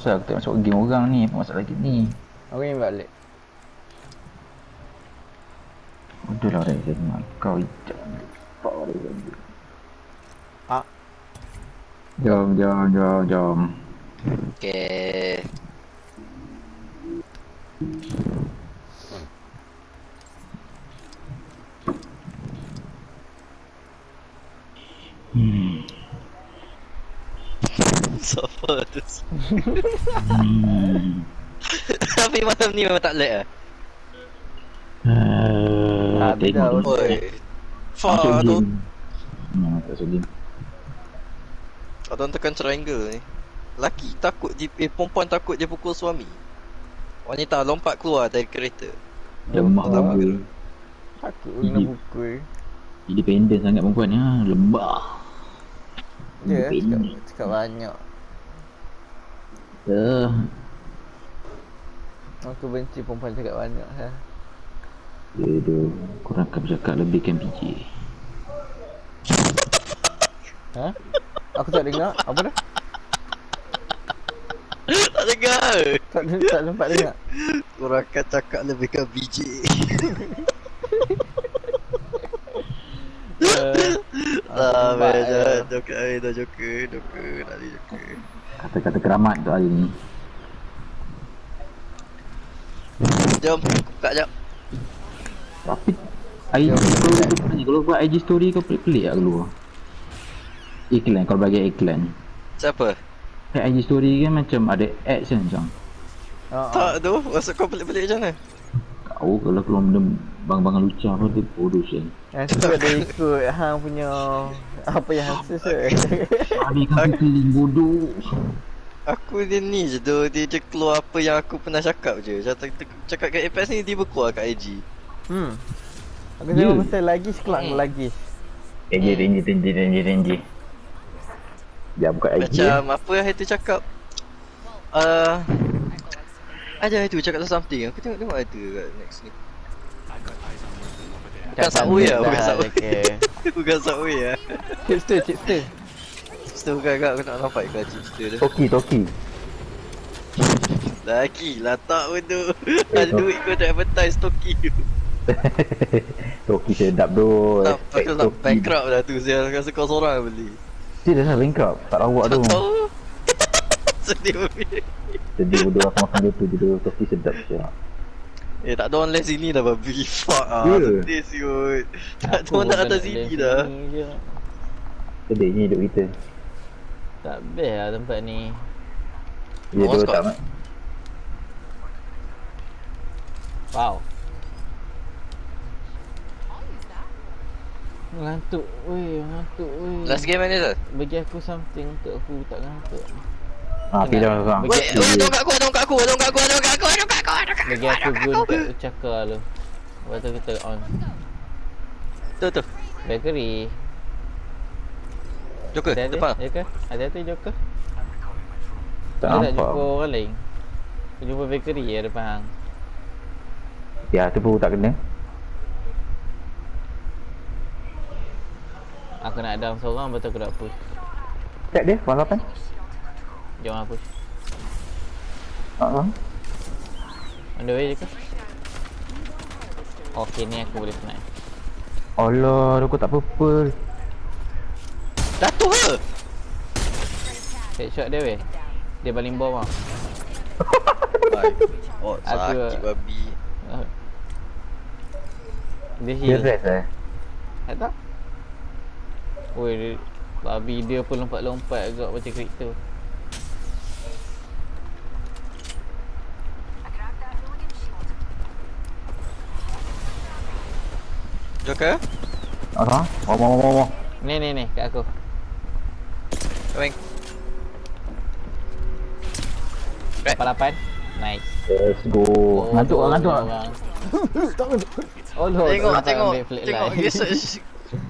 pasal aku tak masuk game orang ni. Apa masalah lagi ni? Aku ni balik. Udah lah mak kau ijak. Pak Reza. Ah. Jom, jom, jom, jom. Okay. Hmm. Tu? hmm. Tapi malam ni memang tak lag ah. Uh, Ah, beda tengok. Oi. Masuk Far tu. game. Hmm, tak game. Ada orang tekan triangle ni. Laki takut dia, eh perempuan takut dia pukul suami. Wanita lompat keluar dari kereta. Lemah apa. gila. Takut kena Gigi. pukul. Independent sangat perempuan ni. Ha. Lembah. Ya, cakap, Independent. cakap banyak. Uh, Aku benci perempuan cakap banyak. Ha. dia tu korang akan bercakap lebihkan PJ. ha? Aku tak dengar. Apa dah? tak dengar. Tak, tak sempat dengar. Korang akan cakap lebih ke BJ. Man, dah eh. joker, eh, dah joker, joker, dah ada joker. Kata-kata keramat tu hari ni. Jom, buka jap. Tapi IG story tu ni kalau buat IG story kau pelik-pelik lah keluar. Iklan kalau bagi iklan. Siapa? Kan IG story kan macam ada ads kan macam. Tak tu, maksud kau pelik-pelik macam mana? Kau kalau keluar benda bang-bangan lucah apa tu bodoh. Yang tu ada ikut hang punya apa yang hang search. Ada kan feeling bodoh. Aku dia ni je tu, dia je keluar apa yang aku pernah cakap je. Cakap, cakap kat Apex ni dia berkeluar kat IG. hmm. Aku Ya. tengok pasal lagi sekelak Hmm. lagi. Renji, renji, renji, renji, renji. Dia buka IG. Macam apa yang itu cakap uh, Ada itu cakap something Aku tengok-tengok ada kat next ni Bukan subway lah, bukan subway Okay. Bukan subway lah Chipster, chipster. Cerita bukan agak aku tak nampak ikut cerita tu Toki, Toki. Lagi lah tak pun tu Ada duit kau tak advertise Toki Toki sedap tu. Tak, aku nak bankrupt lah tu Saya rasa kau seorang beli Dia dah bankrupt. Tak rawak tu. Tak tahu Sedih Sedih bodoh aku makan dia tu. Dia tu Toki sedap siap. Eh tak ada orang lain sini dah babi Fuck ah Ya. Sedih siut Tak ada orang nak atas sini dah Je. Sedih ni hidup kita. Tak best lah tempat ni. Dia tu squad. tak Wow. Ngantuk, weh, ngantuk, weh. Last game mana tu? Bagi aku something untuk aku tak ngantuk. Ah, Tengah. pilih orang. Bagi- Weh, weh, dong kat aku, dong kat aku, dong kat aku, dong kat aku, dong kat aku, dong kat aku. Bagi aku gun kat cakar lu. Lepas tu kita on. Tu tu. Bakery. Joker, depan. Joker? Ada ada Joker? Tak Dia tak nampak. jumpa orang lain. Aku jumpa bakery ya depan hang. Ya, tu pun tak kena. Aku nak down seorang tu aku nak push. Cek dia, warna 8. Jom lah push. Haa. On the way Joker. Okay ni aku boleh snipe. Allah, aku tak purple. Jatuh ke? Headshot dia weh. Dia paling bawah. Baik. Oh, Aku- sakit babi. Ah. Dia Dia heal. rest eh. Tak tak? Oi, dia, babi dia pun lompat-lompat agak macam kripto. Joker, Apa? Mau mau mau mau. Ni ni ni kat aku. coming. 88. Nice. Let's go. Ngantuk tu ah, ngantuk ah. orang. Oh, no, Tengok, tak tengok, tengok. Research,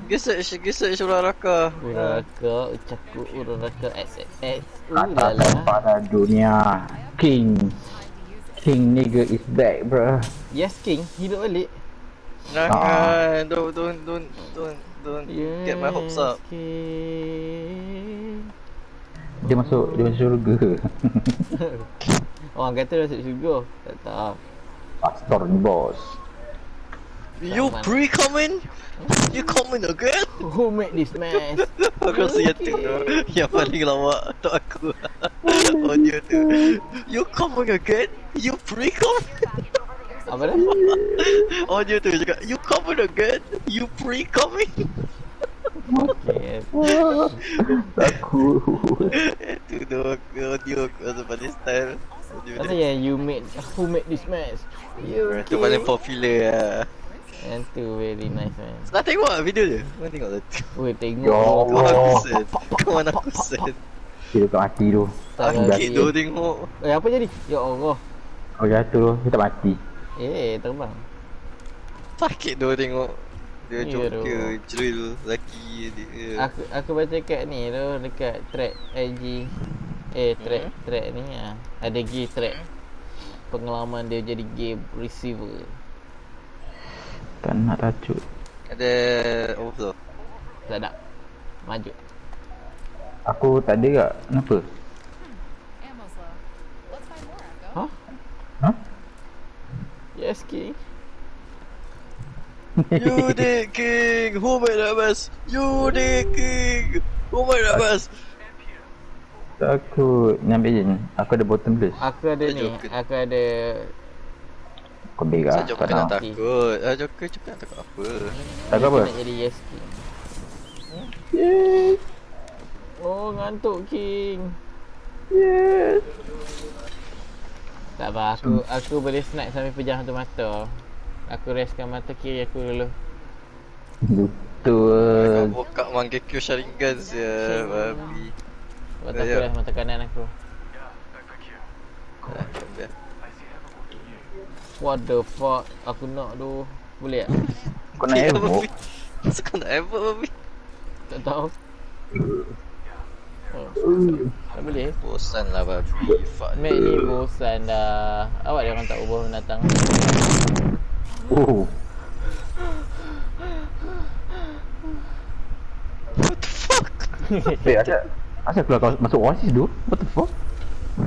research, research surah raka. Uraka, ucapku uraka XXX. Katakan pada dunia King King nigga is back bro Yes King, hidup balik. Jangan, don't, don't, don't, don't, don't Yes, get my hopes up. King. Dia masuk Dia masuk syurga Orang kata dia masuk syurga. Tak tahu. Pastor ni bos You Sama. pre-comment? You comment again? Who made this mess? Aku rasa yang tu Yang paling lawak Untuk aku Audio tu You comment again? You pre-comment? Apa dah? Audio tu cakap You comment again? You pre-comment? Okay. Aku Itu tu audio aku rasa paling style Kata dia yang you made Who made this mess? You Itu paling popular lah Yang tu very nice man Nak tengok tak video dia? Kau tengok tak? Weh tengok Ya Kau aku Oh. send Kau mana aku send Dia dekat mati tu Tak Sakit tu tengok Eh apa jadi? Ya Allah Oh jatuh tu Dia tak mati Eh terbang. Sakit tu tengok. Dia Ya, joker doh. Drill Laki dia. Aku aku baca kat ni tu Dekat track IG Eh track Hmm? track ni ah. Ada gay track. Pengalaman dia jadi game receiver. Tak nak tajuk Ada Overflow Tak ada Maju. Aku tak ada tak Kenapa? Find more, Echo. Huh? Yes king. You the king. Who made that mess You the king. Who made that mess Aku Ni ambil je ni. Aku ada bottom Aku ada ni. Aku ada Kau bega Saya Joker Tak nak takut. Ah Joker Joker nak takut apa? Tak apa? Nak jadi yes king. Yes. Oh ngantuk king. Yes Tak apa aku aku boleh snack sambil pejam satu mata. Aku restkan mata kiri aku dulu Betul. Kau buka Mangekyo Sharingan sia Babi. Sebab Ya, aku ya. rest mata kanan aku. What the fuck? Aku nak tu. Boleh tak? Kau nak Ya, evo babi. Masa kau nak evo babi? Tak tahu oh, Tak boleh. Bosan lah babi Fuck. Mac ni bosan dah. Awak dia orang tak ubah binatang. Oh What the fuck? Eh asal Asal keluar kau masuk oasis tu? What the fuck?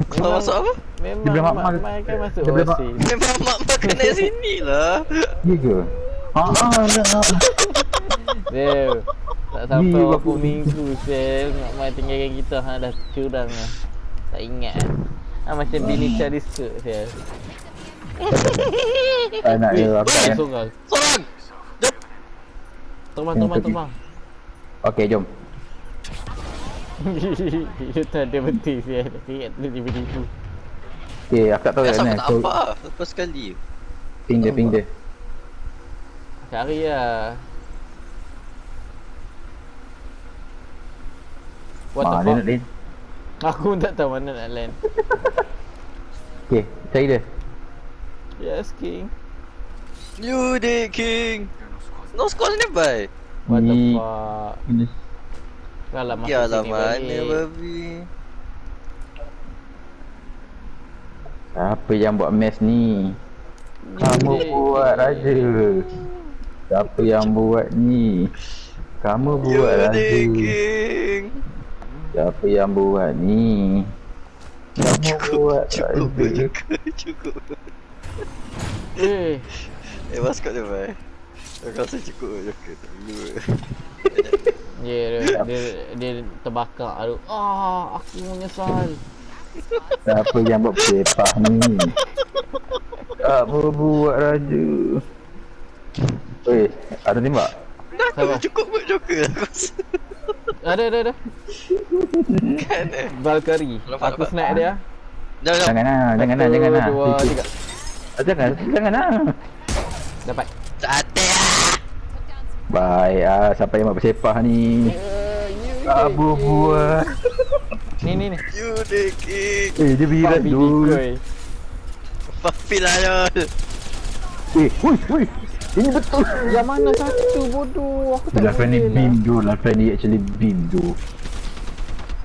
Kau masuk apa? Memang Dia bilang mak, mak- mak, mak kan masuk dia bilang mak- oasis. Memang mak makan kat sini lah. Ya ke? Haa dah Dia Tak sampai Ni berapa minggu sel Mak mai tinggalkan kita ha, Dah curang lah. Tak ingat. Ha, Macam bini cari suka sel Tak nak dia Eh nak. sorang Sorang Jom! Terbang terbang pergi. terbang. Okay jom. Dia tak ada betul sel Ingat tu tiba-tiba Okay aku tak tahu Asal aku mana? tak nampak Lepas sekali? Ping dia ping dia. Cari lah What Mak the dia nak fuck? Lain Aku pun tak tahu mana nak land. Okay cari dia. Yes king. You the king. No squad nearby What the fuck? Ini. Kau lah masuk Ya lah sini mana babi. Siapa yang buat mess ni? Kamu Ni- buat raja. Siapa yang buat ni? Kamu buat the raja. King Siapa yang buat ni? Kamu buat Cukup raja cukup Cukup. Eh. Eh maskot nearby Aku rasa cukup Joker tak perlu Dia, dia, dia, dia terbakar tu. Ah, aku menyesal. Siapa yang buat sepah ni? Kamu buat raja. Weh, ada tembak? Aku cukup buat Joker Aku rasa Ada, ada, ada. Kan eh? Valkyrie. Nampak, Aku nampak. snack dia. Jangan lah, jangan lah, jangan lah. Dua, Sikit. tiga. Ah, Jangan, jangan lah. Dapat. Lah Baik ah, siapa yang buat bersepah ni. Kamu buat Ni, ni, ni. You the king Eh, dia birat Babi tu decoy Papi lah Yol Eh, wui, wui Ini betul. Yang mana satu bodoh? Aku tak Lafan ni lah. beam tu, Lafan ni actually beam tu.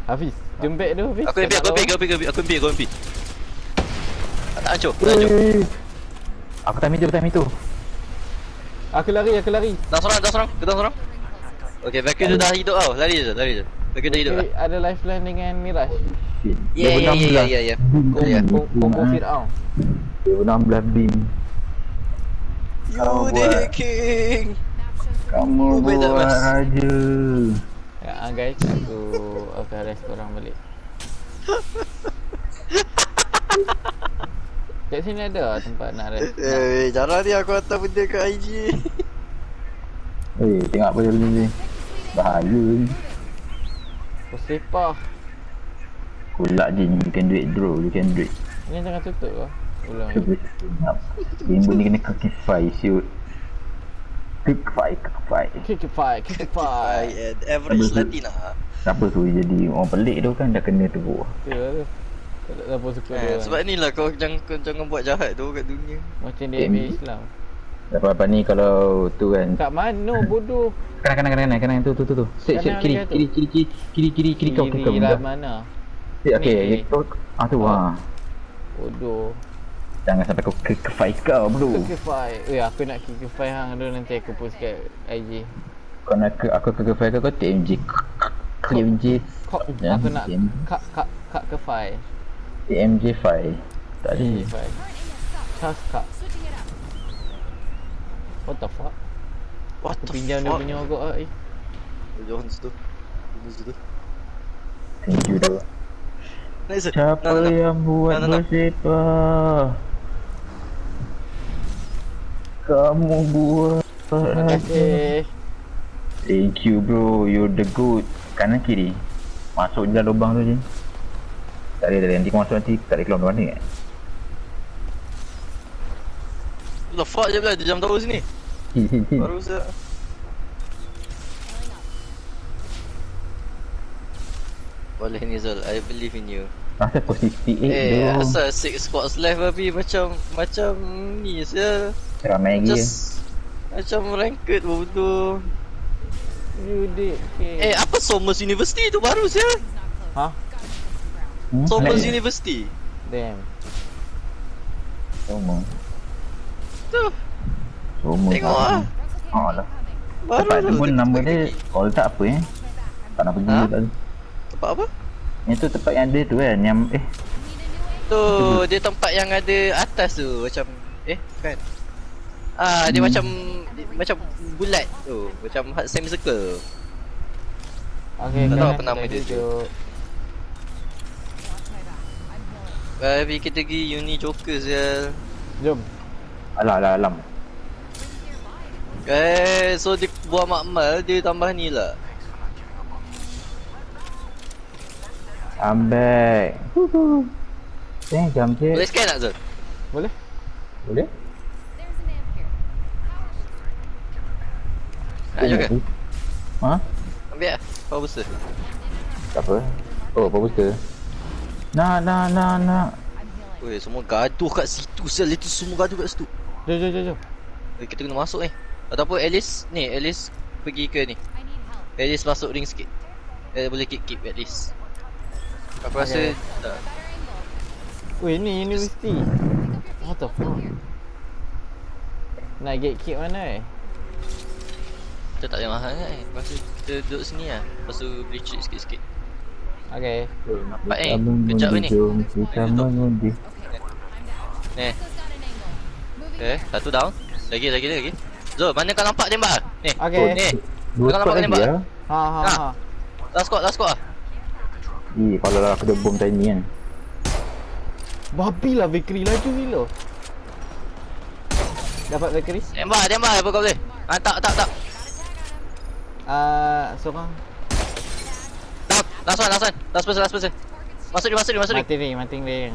Hafiz Jembek tu Hafiz. Aku Tak aku lawan. aku impi, aku impi, aku impi Tak hancur, tak hancur. Eh, Aku time itu, time itu. Aku lari, aku lari. Dah seorang, dah seorang, kita seorang Okay, vacuum tu dah hidup tau, lari je, lari je. Bagi dia hidup lah Okay, Ada lifeline dengan Mirage. Ya ya ya ya ya ya Kom- Ya. kom- Combo Fir'aun. 16 beam You Kau the buat. king Kamu buat raja Ya ah, guys, aku akan rest korang balik. Kat sini ada tempat nak rest. Eh jarang ni aku hantar benda kat IG Eh tengok apa dia ni Bahaya ni Persepah. Kulak je ni You can do it bro You can do it Ini jangan tutup ke? Ulang. Bimbo ni kena kekify shoot Kick fight, kick it fight. I and average Apa tu? Latina Siapa tu jadi orang pelik tu kan dah kena teruk Tu lah tu. Tak tak siapa suka eh, dia. Sebab ni lah kau jangan, kau jangan buat jahat tu kat dunia Macam dia ambil Islam. Lepas-lepas ni kalau tu kan Kat mana bodoh? Kanan kanan kanan kanan tu tu tu tu Set set Kanan kiri tu. kiri kiri kiri kiri kiri kiri kau kau kau Kiri lah mana? Set okey ah tu ha Bodoh. Jangan sampai kau kekify kau bro fight. Eh aku nak fight hang dulu nanti aku post kat IG. Kau nak ke aku kekify kau kau TMJ TMJ aku nak TMJ kak kak kak ke fight. TMJ 5 Tak ada. Charge kak. What the fuck? What Aku the pinjam dia fuck punya ogok ah. Eh. Jangan situ Jangan situ Thank you dah Nice Siapa No, no, no. yang buat No, no, no. bersepah Kamu buat Terima kasih. Thank you bro, you're the good Kanan kiri. Masuk je dalam lubang tu je Tak ada, tak ada, nanti kau masuk nanti Tak ada keluar mana kan The fuck je pula dia jam tahu sini? Baru saya Healing up. Boleh Nizal, I believe in you. Masa kau 68 Eh, tu. asal 6 squads left tapi macam Macam ni saya Ramai lagi. Ya Macam ranked bodoh. You did. Eh, apa Somers University tu baru saya. Ha? Hmm, Somers lain. University? Damn. Semua Tu, Semua tengok lah. Replicator Oh lah. Incoming. Baru Tempat ni tu pun kita nama dia Call tak apa eh. Tak nak pergi Ha? tak Tempat apa? Yang tu tempat yang ada tu kan Yang eh. Tu, dia tempat yang ada atas tu Macam, eh, kan Ah, dia Hmm. macam Macam bulat tu Macam semicircle Okay, Tak tahu kan, apa nama dia tu. healing. Tapi kita pergi uni Joker saya Jom. Alah alah alam Eh, so dia buat makmal Dia tambah ni lah I'm back Woohoo. Eh jam je Boleh scan tak Zul? Boleh? Boleh? Power Nak juga? Ha? Ambil lah Power booster Tak apa Oh apa booster Nak nak nak nak. Weh, semua gaduh kat situ Sel itu semua gaduh kat situ Jom, jom, jom, jom. Eh, kita kena masuk ni Ataupun Alice Ni Alice Pergi ke ni. Alice masuk ring sikit Eh boleh keep keep at least Aku rasa tak. Weh, ni universiti. What the fuck? Nak get kick mana eh? Kita tak payah mahal kan Lepas tu kita duduk sini lah Lepas tu beli treat sikit-sikit Okay. Nampak eh Kejap ni kita mengundi down. Eh Eh satu down Lagi lagi lagi Zul mana kau nampak tembak Ni Okay. Ni Kau nampak tembak? ya Ha, ha, Ha. ha. Last squad last squad lah Eh kalau lah aku ada bom tiny kan Babi lah bakery laju gila. Dapat bakery? Tembak tembak apa kau boleh Ah tak tak tak Ah, seorang. Down Last one last one Last person last person Masuk dia masuk dia masuk dia Mati ring, mati ring.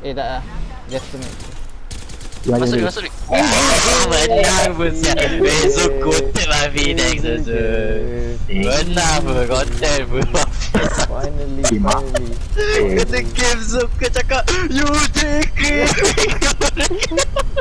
Eh tak lah. Just to make Masuk dia masuk dia Menang pun siap Besok kotek babi next. Zul Benar pun konten pun. Finally, finally. Kata game Zul Kau cakap You take it